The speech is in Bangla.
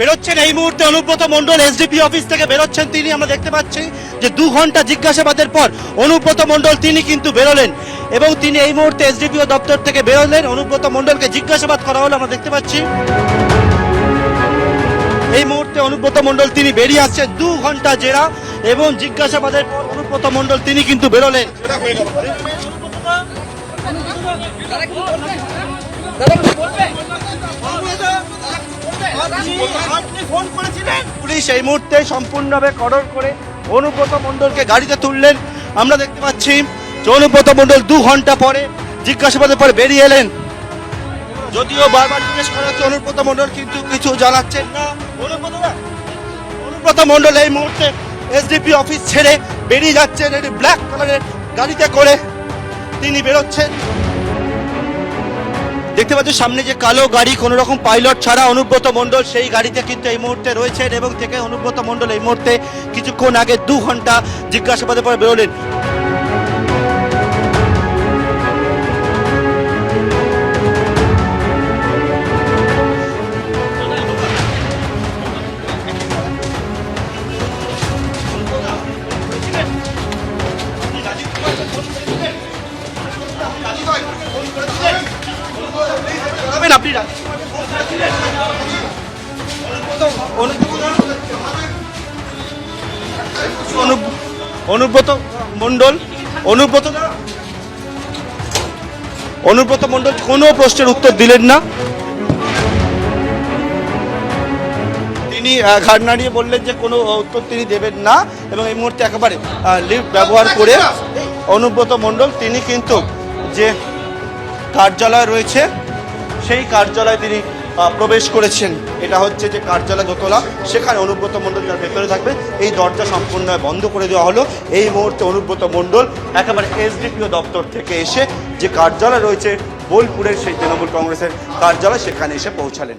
বেরোচ্ছেন এই মুহূর্তে অনুব্রত মণ্ডল এসডিপি অফিস থেকে বেরোচ্ছেন তিনি। আমরা দেখতে পাচ্ছি যে দু ঘণ্টা জিজ্ঞাসাবাদের পর অনুব্রত মণ্ডল তিনি কিন্তু বেরোলেন এবং তিনি এই মুহূর্তে এসডিপিও দপ্তর থেকে বেরোলেন। অনুব্রত মণ্ডলকে জিজ্ঞাসাবাদ করা হলো, আমরা দেখতে পাচ্ছি। এই মুহূর্তে অনুব্রত মণ্ডল তিনি বেরিয়ে আসছেন দু ঘণ্টা জেরা এবং জিজ্ঞাসাবাদের পর অনুব্রত মণ্ডল তিনি কিন্তু বেরোলেন। পুলিশ এই মুহূর্তে সম্পূর্ণভাবে কর্ডর করে অনুব্রত মণ্ডলকে গাড়িতে তুললেন। আমরা দেখতে পাচ্ছি অনুব্রত মণ্ডল দু ঘণ্টা পরে জিজ্ঞাসাবাদের পরে বেরিয়ে এলেন। যদিও বারবার জিজ্ঞেস করা হচ্ছে অনুব্রত মণ্ডল কিন্তু কিছু জানাচ্ছেন না। অনুব্রত মণ্ডল এই মুহূর্তে এসডিপি অফিস ছেড়ে বেরিয়ে যাচ্ছেন। একটি ব্ল্যাক কালারের গাড়িতে করে তিনি বেরোচ্ছেন। দেখতে পাচ্ছ সামনে যে কালো গাড়ি, কোনো রকম পাইলট ছাড়া অনুব্রত মণ্ডল, সেই গাড়িতে কিন্তু এই মুহূর্তে রয়েছেন এবং থেকে অনুব্রত মণ্ডল এই মুহূর্তে কিছুক্ষণ আগে দু ঘণ্টা জিজ্ঞাসাবাদের পরে বেরোলেন। আপনি। অনুব্রত মণ্ডল, অনুব্রত। অনুব্রত মণ্ডল, কোনো প্রশ্নের উত্তর দিলেন না। তিনি ঘাট নাড়িয়ে বললেন যে কোনো উত্তর তিনি দেবেন না এবং এই মুহূর্তে একেবারে লিফট ব্যবহার করে অনুব্রত মণ্ডল, তিনি কিন্তু যে কার্যালয় রয়েছে সেই কার্যালয়ে তিনি প্রবেশ করেছেন। এটা হচ্ছে যে কার্যালয় দোতলা, সেখানে অনুব্রত মণ্ডল যার ভেতরে থাকবে। এই দরজা সম্পূর্ণ বন্ধ করে দেওয়া হলো। এই মুহূর্তে অনুব্রত মণ্ডল একেবারে এসডিপিও দপ্তর থেকে এসে যে কার্যালয় রয়েছে, বোলপুরের সেই তৃণমূল কংগ্রেসের কার্যালয়, সেখানে এসে পৌঁছালেন।